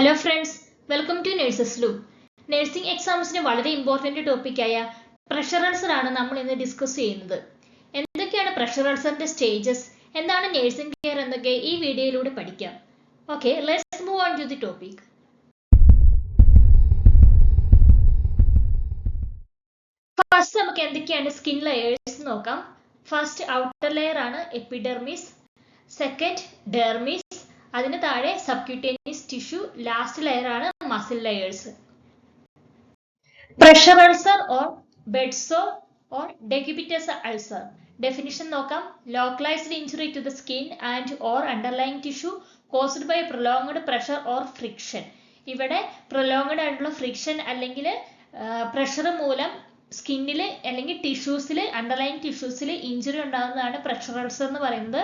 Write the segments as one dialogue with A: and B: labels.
A: Hello friends welcome to nurses Lu nursing എക്സാംസിന് വളരെ important ടോപ്പിക്കായ pressure ulcer ആണ് നമ്മൾ ഇന്ന് ഡിസ്കസ് ചെയ്യുന്നത്. എന്തൊക്കെയാണ് പ്രഷർ അൾസറിന്റെ സ്റ്റേജസ് എന്താണ് നേഴ്സിംഗ് കെയർ എന്നൊക്കെ ഈ വീഡിയോയിലൂടെ പഠിക്കാം. Okay let's move on to the topic first നമുക്ക് എന്തൊക്കെയാണ് സ്കിൻ ലെയേഴ്സ് നോക്കാം. ഫസ്റ്റ് ഔട്ടർ ലെയർ ആണ് എപ്പിഡെർമിസ് സെക്കൻഡ് ഡെർമിസ് അതിന് താഴെ സബ്ക്യൂട്ടേനിയസ് ടിഷ്യൂ ലാസ്റ്റ് ലെയർ ആണ് muscle layers pressure ulcer or bedsore or decubitus ulcer definition നോക്കാം. Localised injury to the skin and or underline tissue caused by prolonged pressure or friction ഇവിടെ prolonged ആയിട്ടുള്ള friction അല്ലെങ്കിൽ pressure മൂലം സ്കിന്നിൽ അല്ലെങ്കിൽ ടിഷ്യൂസിൽ underline ടിഷ്യൂസിൽ ഇഞ്ചുറി ഉണ്ടാകുന്നതാണ് പ്രഷർ അൾസർ എന്ന് പറയുന്നത്.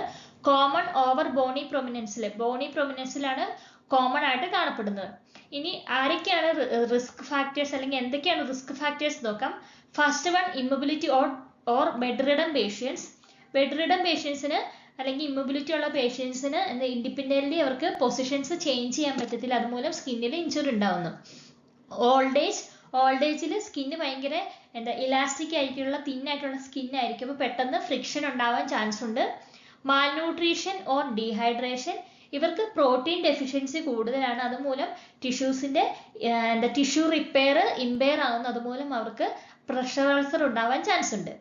A: കോമൺ ഓവർ ബോണി പ്രൊമിനൻസിൽ ബോണി പ്രൊമിനൻസിലാണ് കോമൺ ആയിട്ട് കാണപ്പെടുന്നത്. ഇനി ആരൊക്കെയാണ് റിസ്ക് ഫാക്ടേഴ്സ് അല്ലെങ്കിൽ എന്തൊക്കെയാണ് റിസ്ക് ഫാക്ടേഴ്സ് നോക്കാം. First one immobility or or bed patients bed പേഷ്യൻസിന് അല്ലെങ്കിൽ ഇമ്മൊബിലിറ്റി ഉള്ള പേഷ്യൻസിന് ഇൻഡിപെൻഡന്റ്ലി അവർക്ക് പൊസിഷൻസ് ചേഞ്ച് ചെയ്യാൻ പറ്റത്തില്ല. അതുമൂലം സ്കിന്നിൽ ഇഞ്ചുറി ഉണ്ടാവുന്നു. ഓൾഡ് ഏജ് ഓൾഡ് ഏജിൽ സ്കിന്ന് ഭയങ്കര എന്താ ഇലാസ്റ്റിക് ആയിട്ടുള്ള തിന്നായിട്ടുള്ള സ്കിന്നായിരിക്കും അപ്പോൾ പെട്ടെന്ന് ഫ്രിക്ഷൻ ഉണ്ടാവാൻ ചാൻസ് ഉണ്ട്. മാൽന്യൂട്രീഷൻ ഓർ ഡീഹൈഡ്രേഷൻ ഇവർക്ക് പ്രോട്ടീൻ ഡെഫിഷ്യൻസി കൂടുതലാണ്. അതുമൂലം ടിഷ്യൂസിന്റെ എന്താ ടിഷ്യൂ റിപ്പയർ ഇമ്പയർ ആകുന്നു അതുമൂലം അവർക്ക് പ്രഷർ അൾസർ ഉണ്ടാവാൻ ചാൻസ് ഉണ്ട്.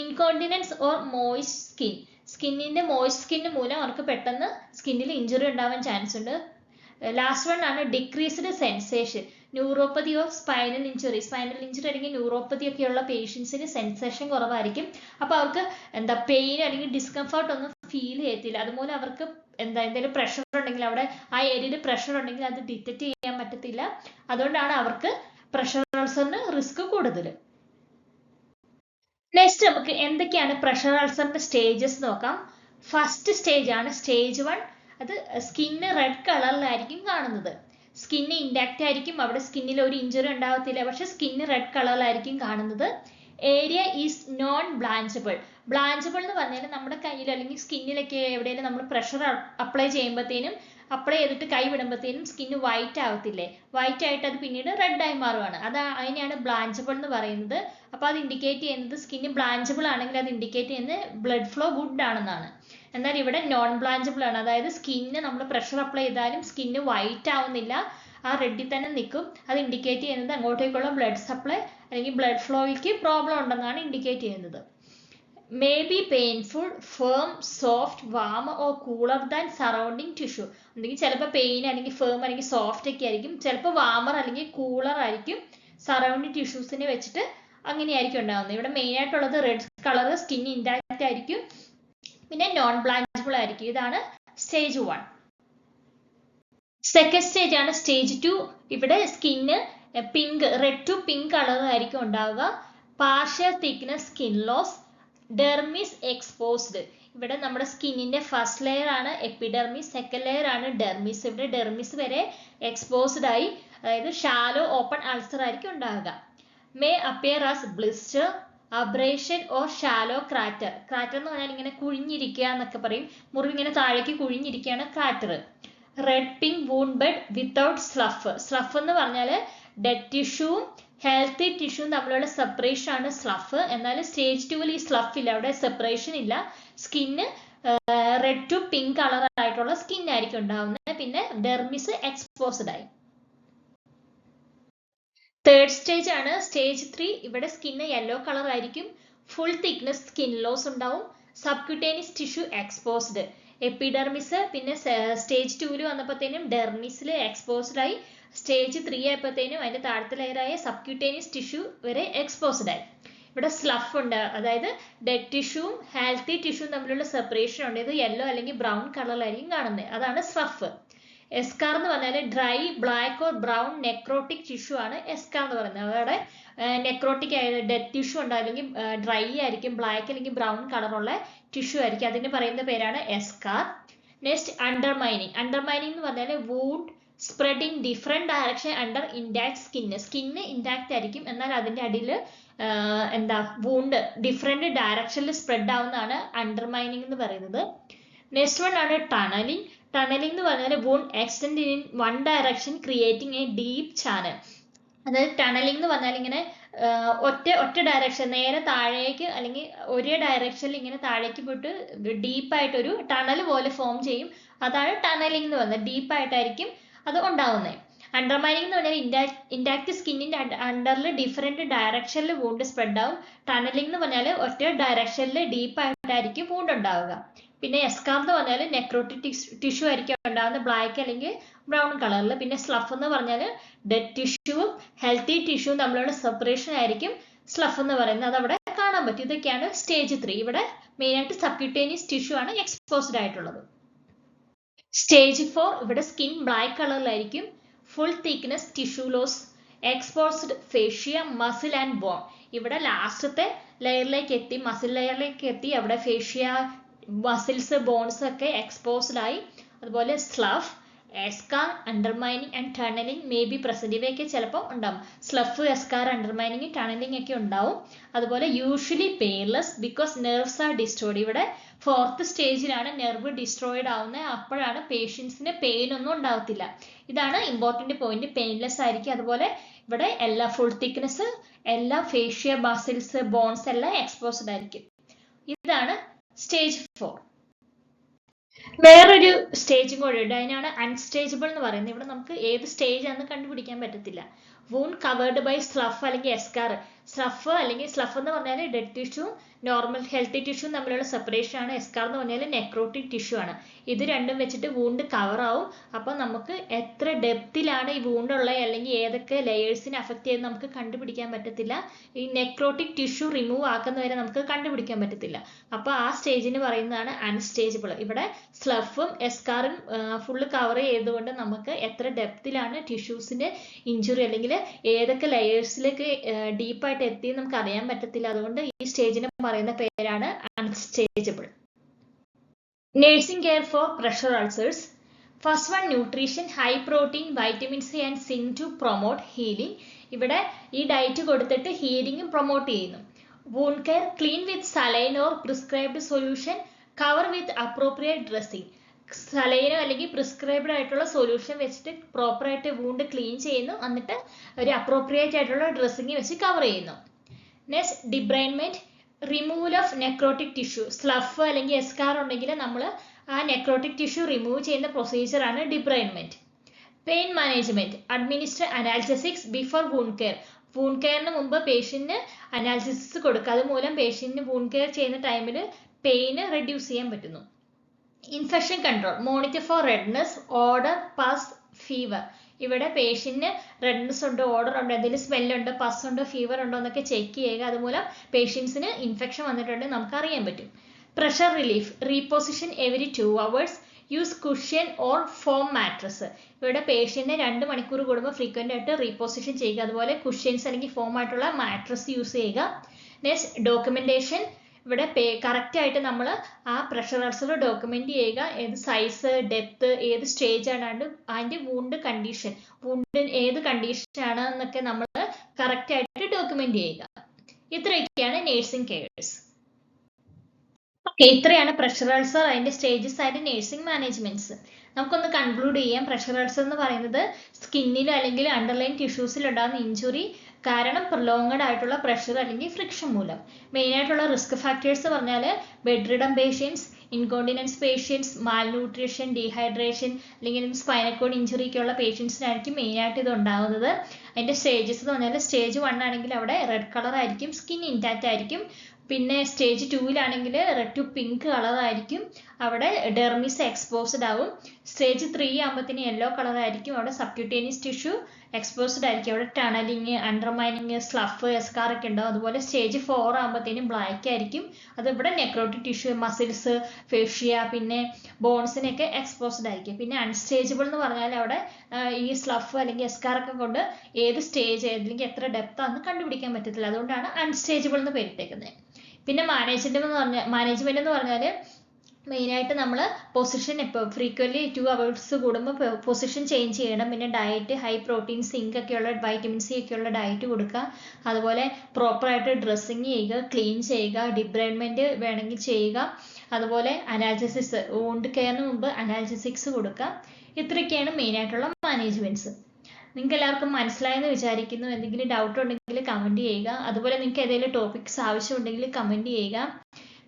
A: ഇൻകോണ്ടിനൻസ് ഓർ മോയിസ്റ്റ് സ്കിൻ സ്കിന്നിന്റെ മോയിസ്റ്റ് സ്കിൻ മൂലം അവർക്ക് പെട്ടെന്ന് സ്കിന്നിൽ ഇഞ്ചുറി ഉണ്ടാവാൻ ചാൻസ് ഉണ്ട്. ലാസ്റ്റ് വൺ ആണ് decreased sensation neuropathy of spinal injury spinal injury അല്ലെങ്കിൽ ന്യൂറോപ്പതി ഒക്കെയുള്ള പേഷ്യൻസിന് സെൻസേഷൻ കുറവായിരിക്കും. അപ്പോൾ അവർക്ക് എന്താ പെയിൻ അല്ലെങ്കിൽ ഡിസ്കംഫർട്ട് ഒന്നും ഫീൽ ചെയ്യത്തില്ല. അതുപോലെ അവർക്ക് എന്താ എന്തെങ്കിലും പ്രഷർ ഉണ്ടെങ്കിൽ അവിടെ ആ ഏരിയയിൽ പ്രഷർ ഉണ്ടെങ്കിൽ അത് ഡിറ്റക്ട് ചെയ്യാൻ പറ്റത്തില്ല. അതുകൊണ്ടാണ് അവർക്ക് പ്രഷർ അൾസറിന് റിസ്ക് കൂടുതൽ. നെക്സ്റ്റ് നമുക്ക് എന്തൊക്കെയാണ് പ്രഷർ അൾസറിന്റെ സ്റ്റേജസ് നോക്കാം. ഫസ്റ്റ് സ്റ്റേജ് ആണ് സ്റ്റേജ് വൺ അത് സ്കിന്ന് റെഡ് കളറിലായിരിക്കും കാണുന്നത്. സ്കിന്ന് ഇൻഡാക്റ്റ് ആയിരിക്കും. അവിടെ സ്കിന്നിൽ ഒരു ഇഞ്ചറി ഉണ്ടാവത്തില്ല. പക്ഷെ സ്കിന്ന് റെഡ് കളറിലായിരിക്കും കാണുന്നത്. Area is non blanchable blanchable എന്ന് പറഞ്ഞാൽ നമ്മുടെ കയ്യിൽ അല്ലെങ്കിൽ സ്കിന്നിലൊക്കെ എവിടെയെങ്കിലും നമ്മൾ പ്രഷർ അപ്ലൈ ചെയ്യുമ്പോഴത്തേനും അപ്ലൈ ചെയ്തിട്ട് കൈ വിടുമ്പോഴത്തേനും സ്കിന്ന് വൈറ്റ് ആവത്തില്ലേ? വൈറ്റ് ആയിട്ട് അത് പിന്നീട് റെഡ് ആയി മാറുവാണ്. അത് അതിനെയാണ് ബ്ലാഞ്ചബിൾ എന്ന് പറയുന്നത്. അപ്പോൾ അത് ഇൻഡിക്കേറ്റ് ചെയ്യുന്നത് സ്കിന്ന് ബ്ലാഞ്ചബിൾ ആണെങ്കിൽ അത് ഇൻഡിക്കേറ്റ് ചെയ്യുന്നത് ബ്ലഡ് ഫ്ലോ ഗുഡ് ആണെന്നാണ്. എന്നാൽ ഇവിടെ നോൺ ബ്ലാഞ്ചബിൾ ആണ്. അതായത് സ്കിന്ന് നമ്മൾ പ്രഷർ അപ്ലൈ ചെയ്താലും സ്കിന്ന് വൈറ്റ് ആവുന്നില്ല. ആ റെഡിൽ തന്നെ നിൽക്കും. അത് ഇൻഡിക്കേറ്റ് ചെയ്യുന്നത് അങ്ങോട്ടേക്കുള്ള ബ്ലഡ് സപ്ലൈ അല്ലെങ്കിൽ ബ്ലഡ് ഫ്ലോയ്ക്ക് പ്രോബ്ലം ഉണ്ടെന്നാണ് ഇൻഡിക്കേറ്റ് ചെയ്യുന്നത്. May be painful firm soft warm or cooler than surrounding tissue അല്ലെങ്കിൽ ചിലപ്പോൾ പെയിൻ അല്ലെങ്കിൽ ഫേം അല്ലെങ്കിൽ സോഫ്റ്റ് ഒക്കെ ആയിരിക്കും. ചിലപ്പോൾ വാമർ അല്ലെങ്കിൽ കൂളർ ആയിരിക്കും സറൗണ്ടിങ് ടിഷ്യൂസിനെ വെച്ചിട്ട് അങ്ങനെയായിരിക്കും ഉണ്ടാകുന്നത് ഇവിടെ മെയിൻ ആയിട്ടുള്ളത് റെഡ് കളർ സ്കിൻ ഇൻഡാക്റ്റ് ആയിരിക്കും. പിന്നെ നോൺ ബ്ലാഞ്ചബിൾ ആയിരിക്കും. ഇതാണ് സ്റ്റേജ് വൺ സെക്കൻഡ് സ്റ്റേജ് ആണ് സ്റ്റേജ് ടു ഇവിടെ skin pink red to pink കളറായിരിക്കും ഉണ്ടാവുക. Partial thickness skin loss dermis exposed ഇവിടെ നമ്മുടെ സ്കിന്നിന്റെ ഫസ്റ്റ് ലെയർ ആണ് എപ്പിഡെർമിസ് സെക്കൻഡ് ലെയർ ആണ് ഡെർമിസ് ഇവിടെ ഡെർമിസ് വരെ എക്സ്പോസ്ഡ് ആയി. അതായത് ഷാലോ ഓപ്പൺ അൾസർ ആയിരിക്കും ഉണ്ടാവുക. May appear as blister abrasion or shallow crater crater എന്ന് പറഞ്ഞാൽ ഇങ്ങനെ കുഴിഞ്ഞിരിക്കുക എന്നൊക്കെ പറയും. മുറിവ് ഇങ്ങനെ താഴേക്ക് കുഴിഞ്ഞിരിക്കുകയാണ് crater red pink wound bed without slough slough എന്ന് പറഞ്ഞാൽ ഡെഡ് ടിഷ്യൂവും ഹെൽത്തി ടിഷ്യൂ തമ്മിലുള്ള സെപ്പറേഷൻ ആണ് സ്ലഫ് എന്നാൽ സ്റ്റേജ് ടുവിൽ ഈ സ്ലഫ് ഇല്ല. അവിടെ സെപ്പറേഷൻ ഇല്ല. Skin red to pink colour ആയിട്ടുള്ള സ്കിൻ ആയിരിക്കും ഉണ്ടാവുന്നത്. പിന്നെ ഡെർമിസ് എക്സ്പോസ്ഡ് ആയി. തേർഡ് സ്റ്റേജ് ആണ്. സ്റ്റേജ് ത്രീ ഇവിടെ സ്കിന്ന് യെല്ലോ കളർ ആയിരിക്കും. ഫുൾ തിക്നെസ് സ്കിൻ ലോസ് ഉണ്ടാവും. സബ്ക്യൂട്ടേനിയസ് ടിഷ്യൂ എക്സ്പോസ്ഡ് എപ്പിഡെർമിസ് പിന്നെ സ്റ്റേജ് ടൂവിൽ വന്നപ്പോഴത്തേനും ഡെർമിസിൽ എക്സ്പോസ്ഡ് ആയി. സ്റ്റേജ് ത്രീ ആയപ്പോഴത്തേനും അതിന്റെ താഴത്തെ ലെയറായ സബ്ക്യൂട്ടേനിയസ് ടിഷ്യൂ വരെ എക്സ്പോസ്ഡ് ആയി. ഇവിടെ സ്ലഫ് ഉണ്ട്. അതായത് ഡെഡ് ടിഷ്യൂവും ഹെൽത്തി ടിഷ്യൂവും തമ്മിലുള്ള സെപ്പറേഷൻ ഉണ്ട്. ഇത് യെല്ലോ അല്ലെങ്കിൽ ബ്രൗൺ കളറിലായിരിക്കും കാണുന്നത്. അതാണ് സ്ലഫ് എസ്കാർ എന്ന് പറഞ്ഞാൽ dry black or brown necrotic tissue ആണ് എസ്കാർ എന്ന് പറയുന്നത്. അവിടെ നെക്രോട്ടിക് ആയ ഡെഡ് ടിഷ്യൂ ഉണ്ട് അല്ലെങ്കിൽ ഡ്രൈ ആയിരിക്കും ബ്ലാക്ക് അല്ലെങ്കിൽ ബ്രൗൺ കളറുള്ള ടിഷ്യൂ ആയിരിക്കും. അതിന് പറയുന്ന പേരാണ് എസ്കാർ നെക്സ്റ്റ് അണ്ടർമൈനിങ് അണ്ടർമൈനിങ് എന്ന് പറഞ്ഞാൽ wound spread in different direction under intact skin skin intact ആയിരിക്കും. എന്നാൽ അതിന്റെ അടിയിൽ എന്താ വൂണ്ട് ഡിഫറെന്റ് ഡയറക്ഷനിൽ സ്പ്രെഡ് ആവുന്നതാണ് അണ്ടർമൈനിങ് എന്ന് പറയുന്നത്. നെക്സ്റ്റ് വൺ ആണ് ടണലിംഗ് ടണലിംഗ് എന്ന് പറഞ്ഞാൽ wound extend in one direction creating a deep channel അതായത് ടണലിംഗ് എന്ന് പറഞ്ഞാൽ ഇങ്ങനെ ഒറ്റ ഒറ്റ ഡയറക്ഷൻ നേരെ താഴേക്ക് അല്ലെങ്കിൽ ഒരേ ഡയറക്ഷനിൽ ഇങ്ങനെ താഴേക്ക് പോയിട്ട് ഡീപ്പായിട്ടൊരു ടണൽ പോലെ ഫോം ചെയ്യും. അതാണ് ടണലിംഗ് എന്ന് പറയുന്നത് ഡീപ്പായിട്ടായിരിക്കും അത് ഉണ്ടാവുന്നത് അണ്ടർമൈനിങ് എന്ന് പറഞ്ഞാൽ ഇൻഡാ ഇൻഡാക്ട് സ്കിന്നിന്റെ അണ്ടറിൽ ഡിഫറെന്റ് ഡയറക്ഷനിൽ വൂണ്ട് സ്പ്രെഡ് ആവും. ടണലിംഗ് എന്ന് പറഞ്ഞാൽ ഒറ്റ ഡയറക്ഷനിൽ ഡീപ്പായിട്ടായിരിക്കും വൂണ്ട് ഉണ്ടാവുക. പിന്നെ എസ്കാർ എന്ന് പറഞ്ഞാൽ നെക്രോട്ടിക് ടിഷ്യൂ ആയിരിക്കും ഉണ്ടാകുന്നത് ബ്ലാക്ക് അല്ലെങ്കിൽ ബ്രൗൺ കളറിൽ പിന്നെ സ്ലഫ് എന്ന് പറഞ്ഞാൽ ഡെഡ് ടിഷ്യൂവും ഹെൽത്തി ടിഷ്യൂവും തമ്മിലുള്ള സെപ്പറേഷൻ ആയിരിക്കും സ്ലഫ് എന്ന് പറയുന്നത്. അതവിടെ കാണാൻ പറ്റും. ഇതൊക്കെയാണ് സ്റ്റേജ് ത്രീ ഇവിടെ മെയിൻ ആയിട്ട് സബ്ക്യൂട്ടേനിയസ് ടിഷ്യൂ ആണ് എക്സ്പോസ്ഡ് ആയിട്ടുള്ളത്. സ്റ്റേജ് ഫോർ ഇവിടെ skin black കളറിലായിരിക്കും full thickness tissue loss exposed fascia muscle and bone ഇവിടെ ലാസ്റ്റത്തെ ലെയറിലേക്ക് എത്തി. മസിൽ ലെയറിലേക്ക് എത്തി. അവിടെ ഫേഷ്യ മസിൽസ് ബോൺസ് ഒക്കെ എക്സ്പോസ്ഡ് ആയി. അതുപോലെ slough eschar undermining and tunnelling may be present ഇവയൊക്കെ ചിലപ്പോൾ ഉണ്ടാവും. സ്ലഫ് എസ്കാർ അണ്ടർമൈനിങ് ടണലിങ് ഒക്കെ ഉണ്ടാവും. അതുപോലെ usually painless because nerves are destroyed ഇവിടെ ഫോർത്ത് സ്റ്റേജിലാണ് നെർവ് ഡിസ്ട്രോയിഡ് ആവുന്നത് അപ്പോഴാണ് പേഷ്യൻസിന് പെയിൻ ഒന്നും ഉണ്ടാവത്തില്ല. ഇതാണ് ഇമ്പോർട്ടന്റ് പോയിന്റ് പെയിൻലെസ് ആയിരിക്കും. അതുപോലെ ഇവിടെ എല്ലാ ഫുൾ തിക്നെസ് എല്ലാ ഫേഷ്യ മസിൽസ് ബോൺസ് എല്ലാം എക്സ്പോസ്ഡ് ആയിരിക്കും. ഇതാണ് സ്റ്റേജ് ഫോർ വേറൊരു സ്റ്റേജും കൂടെ ഉണ്ട് അതിനാണ് അൺസ്റ്റേജബിൾ എന്ന് പറയുന്നത്. ഇവിടെ നമുക്ക് ഏത് സ്റ്റേജ് ആണെന്ന് കണ്ടുപിടിക്കാൻ പറ്റത്തില്ല. വൂൺ കവേർഡ് ബൈ സ്ലഫ് അല്ലെങ്കിൽ എസ്കാർ സ്ലഫ് അല്ലെങ്കിൽ സ്ലഫ് എന്ന് പറഞ്ഞാൽ dead tissue normal healthy tissue തമ്മിലുള്ള സെപ്പറേഷൻ ആണ്. എസ്കാർ എന്ന് പറഞ്ഞാൽ നെക്രോട്ടിക് ടിഷ്യൂ ആണ്. ഇത് രണ്ടും വെച്ചിട്ട് വൂണ്ട് കവർ ആവും. അപ്പോൾ നമുക്ക് എത്ര ഡെപ്തിലാണ് ഈ വൂണ്ട് ഉള്ളത് അല്ലെങ്കിൽ ഏതൊക്കെ ലെയേഴ്സിനെ അഫക്റ്റ് ചെയ്ത് നമുക്ക് കണ്ടുപിടിക്കാൻ പറ്റത്തില്ല. ഈ നെക്രോട്ടിക് ടിഷ്യൂ റിമൂവ് ആക്കുന്നവരെ നമുക്ക് കണ്ടുപിടിക്കാൻ പറ്റത്തില്ല. അപ്പോൾ ആ സ്റ്റേജിന് പറയുന്നതാണ് അൺസ്റ്റേജബിൾ ഇവിടെ സ്ലഫും എസ്കാറും ഫുള്ള് കവർ ചെയ്തുകൊണ്ട് നമുക്ക് എത്ര ഡെപ്തിലാണ് ടിഷ്യൂസിന്റെ ഇഞ്ചുറി അല്ലെങ്കിൽ ഏതൊക്കെ ലെയേഴ്സിലേക്ക് ഡീപ്പായിട്ട് എത്തി നമുക്ക് അറിയാൻ പറ്റത്തില്ല. അതുകൊണ്ട് ഈ സ്റ്റേജിന് പറയുന്ന പേരാണ് unstageable. Nursing care for pressure ulcers first one nutrition high protein vitamin C and zinc to promote healing ഇവിടെ ഈ ഡയറ്റ് കൊടുത്തിട്ട് ഹീലിംഗും പ്രൊമോട്ട് ചെയ്യുന്നു. Wound care clean with saline or prescribed solution cover with appropriate dressing സലൈനോ അല്ലെങ്കിൽ prescribed ആയിട്ടുള്ള solution വെച്ചിട്ട് proper ആയിട്ട് wound clean ചെയ്യുന്നു. എന്നിട്ട് ഒരു അപ്രോപ്രിയേറ്റ് ആയിട്ടുള്ള ഡ്രസ്സിങ് വെച്ച് കവർ ചെയ്യുന്നു. Next debridement removal of necrotic tissue slough അല്ലെങ്കിൽ എസ്കാർ ഉണ്ടെങ്കിൽ നമ്മൾ ആ നെക്രോട്ടിക് ടിഷ്യൂ റിമൂവ് ചെയ്യുന്ന പ്രൊസീജിയർ ആണ് debridement pain management administer analgesics before wound care wound കെയറിന് മുമ്പ് പേഷ്യന്റിന് അനാലിസിസ് കൊടുക്കുക. അതുമൂലം പേഷ്യന്റിന് വൂണ്ട് കെയർ ചെയ്യുന്ന ടൈമിൽ പെയിന് റെഡ്യൂസ് ചെയ്യാൻ പറ്റുന്നു. Infection control monitor for redness order pus fever ഇവിടെ പേഷ്യന്റിന് റെഡ്നെസ് ഉണ്ട് ഓർഡർ ഉണ്ട് എന്തെങ്കിലും സ്മെല്ലുണ്ട് പസ് ഉണ്ടോ ഫീവർ ഉണ്ടോ എന്നൊക്കെ ചെക്ക് ചെയ്യുക. അതുമൂലം പേഷ്യൻസിന് ഇൻഫെക്ഷൻ വന്നിട്ടുണ്ടെങ്കിൽ നമുക്ക് അറിയാൻ പറ്റും. Pressure relief reposition every two hours use cushion or foam mattress ഇവിടെ പേഷ്യന്റിനെ രണ്ട് മണിക്കൂർ കൂടുമ്പോൾ ഫ്രീക്വന്റ് ആയിട്ട് റീപൊസിഷൻ ചെയ്യുക. അതുപോലെ കുഷ്യൻസ് അല്ലെങ്കിൽ ഫോം ആയിട്ടുള്ള മാട്രസ് യൂസ് ചെയ്യുക. നെക്സ്റ്റ് ഡോക്യുമെന്റേഷൻ ഇവിടെ പേ കറക്റ്റ് ആയിട്ട് നമ്മൾ ആ പ്രഷർ അൾസർ ഡോക്യുമെന്റ് ചെയ്യുക. ഏത് സൈസ് ഡെപ്ത് ഏത് സ്റ്റേജ് ആണ് അതിന്റെ വൂണ്ട് കണ്ടീഷൻ വൂണ്ട് ഏത് കണ്ടീഷൻ ആണ് എന്നൊക്കെ നമ്മൾ കറക്റ്റ് ആയിട്ട് ഡോക്യുമെന്റ് ചെയ്യുക. ഇത്രയൊക്കെയാണ് നേഴ്സിംഗ് കെയർസ് ഓക്കെ ഇത്രയാണ് പ്രഷർ അൾസർ അതിന്റെ സ്റ്റേജസ് ആയിട്ട് നേഴ്സിംഗ് മാനേജ്മെന്റ്സ് നമുക്കൊന്ന് കൺക്ലൂഡ് ചെയ്യാം. പ്രഷർ അൾസർ എന്ന് പറയുന്നത് സ്കിന്നിലോ അല്ലെങ്കിൽ അണ്ടർലൈൻ ടിഷ്യൂസിൽ ഉണ്ടാകുന്ന ഇഞ്ചുറി കാരണം പ്രൊലോങ്ഡ് ആയിട്ടുള്ള പ്രഷർ അല്ലെങ്കിൽ ഫ്രിക്ഷൻ മൂലം. മെയിൻ ആയിട്ടുള്ള റിസ്ക് ഫാക്ടേഴ്സ് പറഞ്ഞാൽ bed ridden patients incontinence patients malnutrition dehydration അല്ലെങ്കിൽ സ്പൈനക്കോഡ് ഇഞ്ചുറിക്കുള്ള പേഷ്യൻസിനായിരിക്കും മെയിൻ ആയിട്ട് ഇത് ഉണ്ടാകുന്നത് അതിന്റെ സ്റ്റേജസ് എന്ന് പറഞ്ഞാൽ സ്റ്റേജ് വൺ ആണെങ്കിൽ അവിടെ റെഡ് കളർ ആയിരിക്കും സ്കിൻ ഇൻടാക്റ്റ് ആയിരിക്കും. പിന്നെ സ്റ്റേജ് ടൂവിലാണെങ്കിൽ റെഡ് ടു പിങ്ക് കളർ ആയിരിക്കും. അവിടെ ഡെർമിസ് എക്സ്പോസ്ഡ് ആവും. സ്റ്റേജ് ത്രീ ആകുമ്പോഴത്തേന് യെല്ലോ കളർ ആയിരിക്കും. അവിടെ സബ്ക്യൂട്ടേനിയസ് ടിഷ്യൂ എക്സ്പോസ്ഡ് ആയിരിക്കും. അവിടെ ടണലിങ് അണ്ടർമൈനിങ് സ്ലഫ് എസ്കാർ ഒക്കെ ഉണ്ടാവും. അതുപോലെ സ്റ്റേജ് ഫോർ ആകുമ്പോഴത്തേനും ബ്ലാക്ക് ആയിരിക്കും. അത് ഇവിടെ നെക്രോട്ടിക് ടിഷ്യൂ മസിൽസ് ഫേഷ്യ പിന്നെ ബോൺസിനൊക്കെ എക്സ്പോസ്ഡ് ആയിരിക്കും. പിന്നെ അൺസ്റ്റേജബിൾ എന്ന് പറഞ്ഞാൽ അവിടെ ഈ സ്ലഫ് അല്ലെങ്കിൽ എസ്കാർ ഒക്കെ കൊണ്ട് ഏത് സ്റ്റേജ് അല്ലെങ്കിൽ എത്ര ഡെപ്ത് ആണെന്ന് കണ്ടുപിടിക്കാൻ പറ്റത്തില്ല. അതുകൊണ്ടാണ് അൺസ്റ്റേജബിൾ എന്ന് പേരിട്ടേക്കുന്നത് പിന്നെ മാനേജ്മെന്റ് എന്ന് പറഞ്ഞാൽ മാനേജ്മെന്റ് എന്ന് പറഞ്ഞാൽ മെയിനായിട്ട് നമ്മൾ പൊസിഷൻ ഇപ്പോൾ ഫ്രീക്വൻലി ടു അവേഴ്സ് കൂടുമ്പോൾ പൊസിഷൻ ചേഞ്ച് ചെയ്യണം. പിന്നെ ഡയറ്റ് ഹൈ പ്രോട്ടീൻ സിങ്ക് ഒക്കെയുള്ള വൈറ്റമിൻ സി ഉള്ള ഡയറ്റ് കൊടുക്കുക. അതുപോലെ പ്രോപ്പറായിട്ട് ഡ്രസ്സിങ് ചെയ്യുക ക്ലീൻ ചെയ്യുക ഡിബ്രൈൻമെന്റ് വേണമെങ്കിൽ ചെയ്യുക. അതുപോലെ അനാലിസിസ് ഓണ്ട് കെയറിന് മുമ്പ് അനാലിസിക്സ് കൊടുക്കുക. ഇത്രയൊക്കെയാണ് മെയിനായിട്ടുള്ള മാനേജ്മെന്റ്സ് നിങ്ങൾക്ക് എല്ലാവർക്കും മനസ്സിലായെന്ന് വിചാരിക്കുന്നു. എന്തെങ്കിലും ഡൗട്ട് ഉണ്ടെങ്കിൽ കമന്റ് ചെയ്യുക. അതുപോലെ നിങ്ങൾക്ക് ഏതെങ്കിലും ടോപ്പിക്സ് ആവശ്യമുണ്ടെങ്കിൽ കമന്റ് ചെയ്യുക.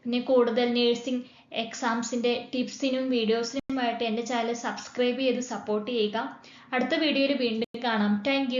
A: പിന്നെ കൂടുതൽ നേഴ്സിംഗ് എക്സാംസിന്റെ ടിപ്സിനും വീഡിയോസിനുമായിട്ട് എന്റെ ചാനൽ സബ്സ്ക്രൈബ് ചെയ്ത് സപ്പോർട്ട് ചെയ്യുക. അടുത്ത വീഡിയോയിൽ വീണ്ടും കാണാം. താങ്ക്